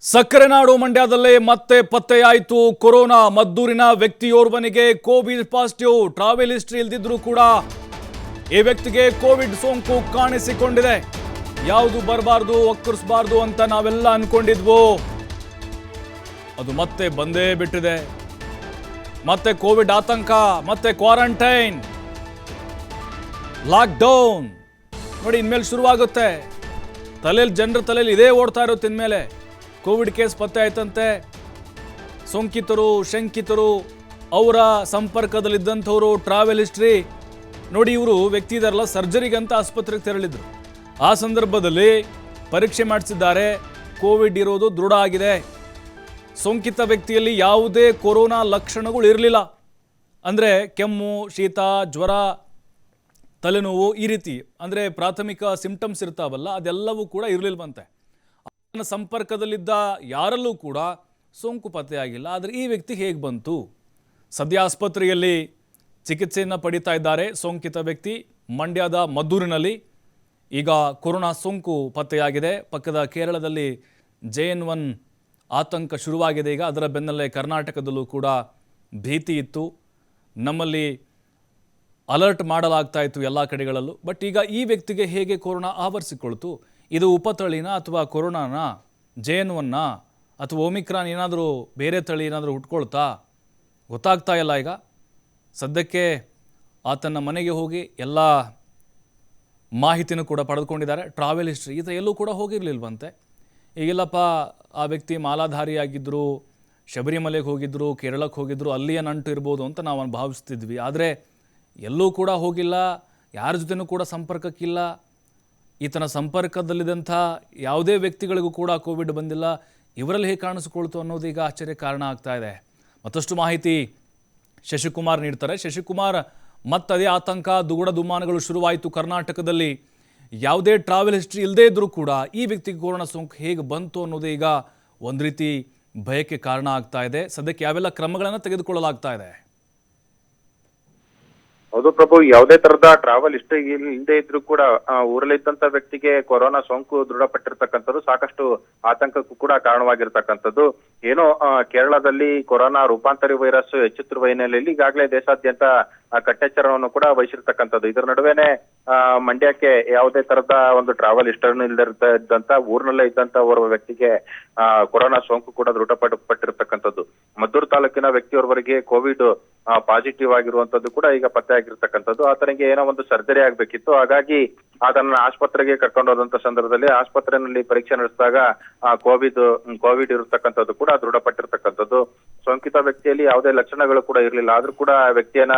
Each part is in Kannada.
ಸಕ್ಕರೆ ನಾಡು ಮಂಡ್ಯದಲ್ಲೇ ಮತ್ತೆ ಪತ್ತೆಯಾಯಿತು ಕೊರೋನಾ. ಮದ್ದೂರಿನ ವ್ಯಕ್ತಿಯೋರ್ವನಿಗೆ ಕೋವಿಡ್ ಪಾಸಿಟಿವ್ ಟ್ರಾವೆಲ್ ಹಿಸ್ಟ್ರಿ ಇಲ್ದಿದ್ರೂ ಕೂಡ ಈ ವ್ಯಕ್ತಿಗೆ ಕೋವಿಡ್ ಸೋಂಕು ಕಾಣಿಸಿಕೊಂಡಿದೆ. ಯಾವುದು ಬರಬಾರ್ದು, ಒಕ್ಕರಿಸಬಾರ್ದು ಅಂತ ನಾವೆಲ್ಲ ಅನ್ಕೊಂಡಿದ್ವು. ಅದು ಮತ್ತೆ ಬಂದೇ ಬಿಟ್ಟಿದೆ. ಮತ್ತೆ ಕೋವಿಡ್ ಆತಂಕ, ಮತ್ತೆ ಕ್ವಾರಂಟೈನ್. ಲಾಕ್ಡೌನ್. ನೋಡಿ, ಇನ್ಮೇಲೆ ಶುರುವಾಗುತ್ತೆ. ತಲೆಯಲ್ಲಿ ಜನರ ತಲೆಯಲ್ಲಿ ಇದೇ ಓಡ್ತಾ ಇರುತ್ತೆ ಇನ್ಮೇಲೆ. ಕೋವಿಡ್ ಕೇಸ್ ಪತ್ತೆ ಆಯ್ತಂತೆ. ಸೋಂಕಿತರು, ಶಂಕಿತರು, ಅವರ ಸಂಪರ್ಕದಲ್ಲಿದ್ದಂಥವರು ಟ್ರಾವೆಲ್ ಹಿಸ್ಟ್ರಿ ನೋಡಿ, ಇವರು ವ್ಯಕ್ತಿ ಇದಾರಲ್ಲ ಸರ್ಜರಿಗಂತ ಆಸ್ಪತ್ರೆಗೆ ತೆರಳಿದ್ರು. ಆ ಸಂದರ್ಭದಲ್ಲಿ ಪರೀಕ್ಷೆ ಮಾಡಿಸಿದ್ದಾರೆ. ಕೋವಿಡ್ ಇರೋದು ದೃಢ ಆಗಿದೆ. ಸೋಂಕಿತ ವ್ಯಕ್ತಿಯಲ್ಲಿ ಯಾವುದೇ ಕೊರೋನಾ ಲಕ್ಷಣಗಳು ಇರಲಿಲ್ಲ. ಅಂದರೆ ಕೆಮ್ಮು, ಶೀತ, ಜ್ವರ, ತಲೆನೋವು ಈ ರೀತಿ. ಅಂದರೆ ಪ್ರಾಥಮಿಕ ಸಿಂಪ್ಟಮ್ಸ್ ಇರ್ತಾವಲ್ಲ, ಅದೆಲ್ಲವೂ ಕೂಡ ಇರಲಿಲ್ವಂತೆ. ಸಂಪರ್ಕದಲ್ಲಿದ್ದ ಯಾರಲ್ಲೂ ಕೂಡ ಸೋಂಕು ಪತ್ತೆಯಾಗಿಲ್ಲ. ಆದರೆ ಈ ವ್ಯಕ್ತಿ ಹೇಗೆ ಬಂತು? ಸದ್ಯ ಆಸ್ಪತ್ರೆಯಲ್ಲಿ ಚಿಕಿತ್ಸೆಯನ್ನು ಪಡಿತಾ ಇದ್ದಾರೆ ಸೋಂಕಿತ ವ್ಯಕ್ತಿ ಮಂಡ್ಯದ ಮದ್ದೂರಿನಲ್ಲಿ. ಈಗ ಕೊರೋನಾ ಸೋಂಕು ಪತ್ತೆಯಾಗಿದೆ. ಪಕ್ಕದ ಕೇರಳದಲ್ಲಿ ಜೆ ಎನ್ ಒನ್ ಆತಂಕ ಶುರುವಾಗಿದೆ. ಈಗ ಅದರ ಬೆನ್ನಲ್ಲೇ ಕರ್ನಾಟಕದಲ್ಲೂ ಕೂಡ ಭೀತಿ ಇತ್ತು. ನಮ್ಮಲ್ಲಿ ಅಲರ್ಟ್ ಮಾಡಲಾಗ್ತಾ ಇತ್ತು ಎಲ್ಲ ಕಡೆಗಳಲ್ಲೂ. ಬಟ್ ಈಗ ಈ ವ್ಯಕ್ತಿಗೆ ಹೇಗೆ ಕೊರೋನಾ ಆವರಿಸಿಕೊಳ್ತು? ಇದು ಉಪತಳಿನ ಅಥವಾ ಕೊರೋನಾನ? ಜೇನುವನ್ನ ಅಥವಾ ಓಮಿಕ್ರಾನ್ ಏನಾದರೂ ಬೇರೆ ತಳಿ ಏನಾದರೂ ಹುಟ್ಕೊಳ್ತಾ? ಗೊತ್ತಾಗ್ತಾ ಇಲ್ಲ ಈಗ. ಸದ್ಯಕ್ಕೆ ಆತನ ಮನೆಗೆ ಹೋಗಿ ಎಲ್ಲ ಮಾಹಿತಿನೂ ಕೂಡ ಪಡೆದುಕೊಂಡಿದ್ದಾರೆ. ಟ್ರಾವೆಲ್ ಹಿಸ್ಟ್ರಿ ಈತ ಎಲ್ಲೂ ಕೂಡ ಹೋಗಿರಲಿಲ್ವಂತೆ. ಈಗಿಲ್ಲಪ್ಪ ಆ ವ್ಯಕ್ತಿ ಮಾಲಾಧಾರಿಯಾಗಿದ್ದರು ಶಬರಿಮಲೆಗೆ ಹೋಗಿದ್ದರು ಕೇರಳಕ್ಕೆ ಹೋಗಿದ್ದರು ಅಲ್ಲಿಯ ನಂಟು ಇರ್ಬೋದು ಅಂತ ನಾವು ಭಾವಿಸ್ತಿದ್ವಿ. ಆದರೆ ಎಲ್ಲೂ ಕೂಡ ಹೋಗಿಲ್ಲ, ಯಾರ ಜೊತೆನೂ ಕೂಡ ಸಂಪರ್ಕಕ್ಕಿಲ್ಲ. ಈತನ ಸಂಪರ್ಕದಲ್ಲಿದ್ದಂಥ ಯಾವುದೇ ವ್ಯಕ್ತಿಗಳಿಗೂ ಕೂಡ ಕೋವಿಡ್ ಬಂದಿಲ್ಲ. ಇವರಲ್ಲಿ ಹೇಗೆ ಕಾಣಿಸ್ಕೊಳ್ತು ಅನ್ನೋದು ಈಗ ಆಶ್ಚರ್ಯ ಕಾರಣ ಆಗ್ತಾ ಇದೆ. ಮತ್ತಷ್ಟು ಮಾಹಿತಿ ಶಶಿಕುಮಾರ್ ನೀಡ್ತಾರೆ. ಶಶಿಕುಮಾರ್, ಮತ್ತದೇ ಆತಂಕ, ದುಗುಡ ದುಮ್ಮಾನಗಳು ಶುರುವಾಯಿತು ಕರ್ನಾಟಕದಲ್ಲಿ. ಯಾವುದೇ ಟ್ರಾವೆಲ್ ಹಿಸ್ಟ್ರಿ ಇಲ್ಲದೇ ಇದ್ದರೂ ಕೂಡ ಈ ವ್ಯಕ್ತಿಗೆ ಕೊರೋನಾ ಸೋಂಕು ಹೇಗೆ ಬಂತು ಅನ್ನೋದು ಈಗ ಒಂದು ರೀತಿ ಭಯಕ್ಕೆ ಕಾರಣ ಆಗ್ತಾ ಇದೆ. ಸದ್ಯಕ್ಕೆ ಯಾವೆಲ್ಲ ಕ್ರಮಗಳನ್ನು ತೆಗೆದುಕೊಳ್ಳಲಾಗ್ತಾ ಇದೆ? ಹೌದು ಪ್ರಭು, ಯಾವುದೇ ತರದ ಟ್ರಾವೆಲ್ ಇಷ್ಟ ಇಲ್ಲದೆ ಇದ್ರೂ ಕೂಡ ಊರಲ್ಲಿದ್ದಂತ ವ್ಯಕ್ತಿಗೆ ಕೊರೋನಾ ಸೋಂಕು ದೃಢಪಟ್ಟಿರ್ತಕ್ಕಂಥದ್ದು ಸಾಕಷ್ಟು ಆತಂಕಕ್ಕೂ ಕೂಡ ಕಾರಣವಾಗಿರ್ತಕ್ಕಂಥದ್ದು. ಏನೋ ಕೇರಳದಲ್ಲಿ ಕೊರೋನಾ ರೂಪಾಂತರಿ ವೈರಸ್ ಹೆಚ್ಚುತ್ತಿರುವ ಹಿನ್ನೆಲೆಯಲ್ಲಿ ಈಗಾಗಲೇ ದೇಶಾದ್ಯಂತ ಕಟ್ಟೆಚ್ಚರವನ್ನು ಕೂಡ ವಹಿಸಿರ್ತಕ್ಕಂಥದ್ದು. ಇದರ ನಡುವೆನೆ ಮಂಡ್ಯಕ್ಕೆ ಯಾವುದೇ ತರದ ಒಂದು ಟ್ರಾವೆಲ್ ಹಿಸ್ಟರಿ ಇಲ್ಲದೆ ಇದ್ದಂತ, ಊರಿನಲ್ಲೇ ಇದ್ದಂತ ಓರ್ವ ವ್ಯಕ್ತಿಗೆ ಕೊರೋನಾ ಸೋಂಕು ಕೂಡ ದೃಢಪಟ್ಟಪಟ್ಟಿರ್ತಕ್ಕಂಥದ್ದು ಮದ್ದೂರು ತಾಲೂಕಿನ ವ್ಯಕ್ತಿಯವರಿಗೆ ಕೋವಿಡ್ ಪಾಸಿಟಿವ್ ಆಗಿರುವಂತದ್ದು ಕೂಡ ಈಗ ಪತ್ತೆ ಆಗಿರ್ತಕ್ಕಂಥದ್ದು. ಆತನಿಗೆ ಏನೋ ಒಂದು ಸರ್ಜರಿ ಆಗ್ಬೇಕಿತ್ತು. ಹಾಗಾಗಿ ಆತನ ಆಸ್ಪತ್ರೆಗೆ ಕರ್ಕೊಂಡು ಹೋದಂತ ಸಂದರ್ಭದಲ್ಲಿ ಆಸ್ಪತ್ರೆಯಲ್ಲಿ ಪರೀಕ್ಷೆ ನಡೆಸಿದಾಗ ಆ ಕೋವಿಡ್ ಕೋವಿಡ್ ಇರತಕ್ಕಂಥದ್ದು ಕೂಡ ದೃಢಪಟ್ಟಿರ್ತಕ್ಕಂಥದ್ದು. ಸೋಂಕಿತ ವ್ಯಕ್ತಿಯಲ್ಲಿ ಯಾವುದೇ ಲಕ್ಷಣಗಳು ಕೂಡ ಇರಲಿಲ್ಲ. ಆದ್ರೂ ಕೂಡ ಆ ವ್ಯಕ್ತಿಯನ್ನ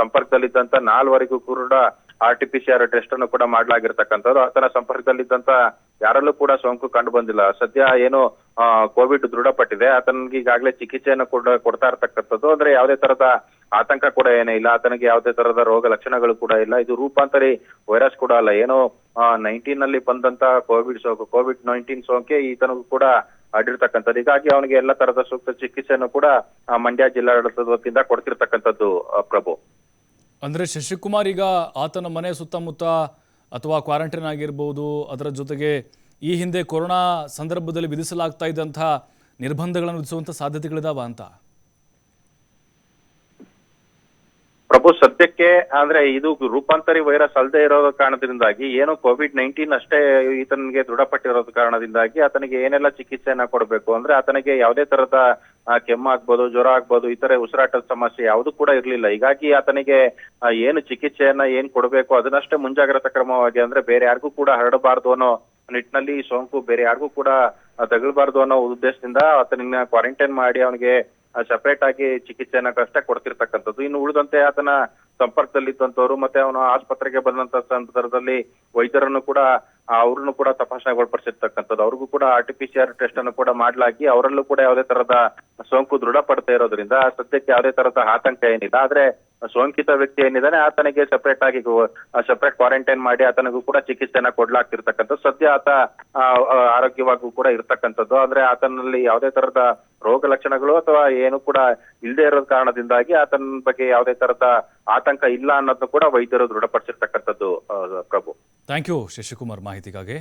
ಸಂಪರ್ಕದಲ್ಲಿದ್ದಂತ ನಾಲ್ವರೆಗೂ ಕೂಡ R T P C R test ಅನ್ನು ಕೂಡ ಮಾಡಲಾಗಿರ್ತಕ್ಕಂಥದ್ದು. ಆತನ ಸಂಪರ್ಕದಲ್ಲಿದ್ದಂತ ಯಾರಲ್ಲೂ ಕೂಡ ಸೋಂಕು ಕಂಡು ಬಂದಿಲ್ಲ. ಸದ್ಯ ಏನು ಕೋವಿಡ್ ದೃಢಪಟ್ಟಿದೆ. ಆತನಿಗೆ ಈಗಾಗಲೇ ಚಿಕಿತ್ಸೆಯನ್ನು ಕೂಡ ಕೊಡ್ತಾ ಇರ್ತಕ್ಕಂಥದ್ದು. ಅಂದ್ರೆ ಯಾವುದೇ ತರದ ಆತಂಕ ಕೂಡ ಏನೇ ಇಲ್ಲ. ಆತನಿಗೆ ಯಾವುದೇ ತರದ ರೋಗ ಲಕ್ಷಣಗಳು ಕೂಡ ಇಲ್ಲ. ಇದು ರೂಪಾಂತರಿ ವೈರಸ್ ಕೂಡ ಅಲ್ಲ. ಏನೋ ನೈನ್ಟೀನ್ನಲ್ಲಿ ಬಂದಂತ ಕೋವಿಡ್ ಸೋಂಕು, ಕೋವಿಡ್ ನೈನ್ಟೀನ್ ಸೋಂಕೆ ಈತನಿಗೂ ಕೂಡ ಹರಡಿರ್ತಕ್ಕಂಥದ್ದು. ಹೀಗಾಗಿ ಅವನಿಗೆ ಎಲ್ಲ ತರದ ಸೂಕ್ತ ಚಿಕಿತ್ಸೆಯನ್ನು ಕೂಡ ಮಂಡ್ಯ ಜಿಲ್ಲಾಡಳಿತದ ವತಿಯಿಂದ ಕೊಡ್ತಿರ್ತಕ್ಕಂಥದ್ದು ಪ್ರಭು. ಅಂದ್ರೆ ಶಶಿಕುಮಾರ್ ಈಗ ಆತನ ಮನೆ ಸುತ್ತಮುತ್ತ ಅಥವಾ ಕ್ವಾರಂಟೈನ್ ಆಗಿರ್ಬೋದು, ಅದರ ಜೊತೆಗೆ ಈ ಹಿಂದೆ ಕೊರೋನಾ ಸಂದರ್ಭದಲ್ಲಿ ವಿಧಿಸಲಾಗ್ತಾ ಇದ್ದಂಥ ನಿರ್ಬಂಧಗಳನ್ನು ವಿಧಿಸುವಂಥ ಸಾಧ್ಯತೆಗಳಿದಾವ ಅಂತ? ಪ್ರಭು, ಸದ್ಯಕ್ಕೆ ಅಂದ್ರೆ ಇದು ರೂಪಾಂತರಿ ವೈರಸ್ ಅಲ್ಲದೆ ಇರೋ ಕಾರಣದಿಂದಾಗಿ, ಏನು ಕೋವಿಡ್ ನೈನ್ಟೀನ್ ಅಷ್ಟೇ ಈತನಿಗೆ ದೃಢಪಟ್ಟಿರೋದ ಕಾರಣದಿಂದಾಗಿ ಆತನಿಗೆ ಏನೆಲ್ಲ ಚಿಕಿತ್ಸೆಯನ್ನ ಕೊಡಬೇಕು ಅಂದ್ರೆ ಆತನಿಗೆ ಯಾವುದೇ ತರದ ಕೆಮ್ಮು ಆಗ್ಬೋದು, ಜ್ವರ ಆಗ್ಬೋದು ಇತರೆ ಉಸಿರಾಟದ ಸಮಸ್ಯೆ ಯಾವುದು ಕೂಡ ಇರಲಿಲ್ಲ. ಹೀಗಾಗಿ ಆತನಿಗೆ ಏನು ಚಿಕಿತ್ಸೆಯನ್ನ ಏನ್ ಕೊಡಬೇಕು ಅದನ್ನಷ್ಟೇ ಮುಂಜಾಗ್ರತಾ ಕ್ರಮವಾಗಿ ಅಂದ್ರೆ ಬೇರೆ ಯಾರಿಗೂ ಕೂಡ ಹರಡಬಾರ್ದು ಅನ್ನೋ ನಿಟ್ಟಿನಲ್ಲಿ ಸೋಂಕು ಬೇರೆ ಯಾರಿಗೂ ಕೂಡ ತಗಲ್ಬಾರ್ದು ಅನ್ನೋ ಉದ್ದೇಶದಿಂದ ಆತನಿಂದ ಕ್ವಾರಂಟೈನ್ ಮಾಡಿ ಅವನಿಗೆ ಸಪರೇಟ್ ಆಗಿ ಚಿಕಿತ್ಸೆಯನ್ನ ಕಷ್ಟ ಕೊಡ್ತಿರ್ತಕ್ಕಂಥದ್ದು. ಇನ್ನು ಉಳಿದಂತೆ ಆತನ ಸಂಪರ್ಕದಲ್ಲಿದ್ದಂಥವ್ರು ಮತ್ತೆ ಅವನು ಆಸ್ಪತ್ರೆಗೆ ಬಂದಂತ ಸಂದರ್ಭದಲ್ಲಿ ವೈದ್ಯರನ್ನು ಕೂಡ ಅವ್ರನ್ನು ಕೂಡ ತಪಾಸಣೆಗೊಳಪಡಿಸಿರ್ತಕ್ಕಂಥದ್ದು. ಅವ್ರಿಗೂ ಕೂಡ R T P C R test ಅನ್ನು ಕೂಡ ಮಾಡ್ಲಾಗಿ ಅವರಲ್ಲೂ ಕೂಡ ಯಾವುದೇ ತರದ ಸೋಂಕು ದೃಢಪಡ್ತಾ ಇರೋದ್ರಿಂದ ಸದ್ಯಕ್ಕೆ ಯಾವುದೇ ತರದ ಆತಂಕ ಏನಿಲ್ಲ. ಆದ್ರೆ ಸೋಂಕಿತ ವ್ಯಕ್ತಿ ಏನಿದ್ದಾನೆ, ಆತನಿಗೆ ಸಪರೇಟ್ ಆಗಿ ಸಪರೇಟ್ ಕ್ವಾರಂಟೈನ್ ಮಾಡಿ ಆತನಿಗೂ ಕೂಡ ಚಿಕಿತ್ಸೆನ ಕೊಡ್ಲಾಗ್ತಿರ್ತಕ್ಕಂಥದ್ದು ಸದ್ಯ ಆತ ಆರೋಗ್ಯವಾಗೂ ಕೂಡ ಇರ್ತಕ್ಕಂಥದ್ದು. ಅಂದ್ರೆ ಆತನಲ್ಲಿ ಯಾವುದೇ ತರದ ರೋಗ ಲಕ್ಷಣಗಳು ಅಥವಾ ಏನು ಕೂಡ ಇಲ್ಲದೆ ಇರೋದ್ ಕಾರಣದಿಂದಾಗಿ ಆತನ ಬಗ್ಗೆ ಯಾವುದೇ ತರದ ಆತಂಕ ಇಲ್ಲ ಅನ್ನೋದನ್ನು ಕೂಡ ವೈದ್ಯರು ದೃಢಪಡಿಸಿರ್ತಕ್ಕಂಥದ್ದು ಪ್ರಭು. ಥ್ಯಾಂಕ್ ಯು ಶಶಿಕುಮಾರ್ ಮಾಹಿತಿಗಾಗಿ.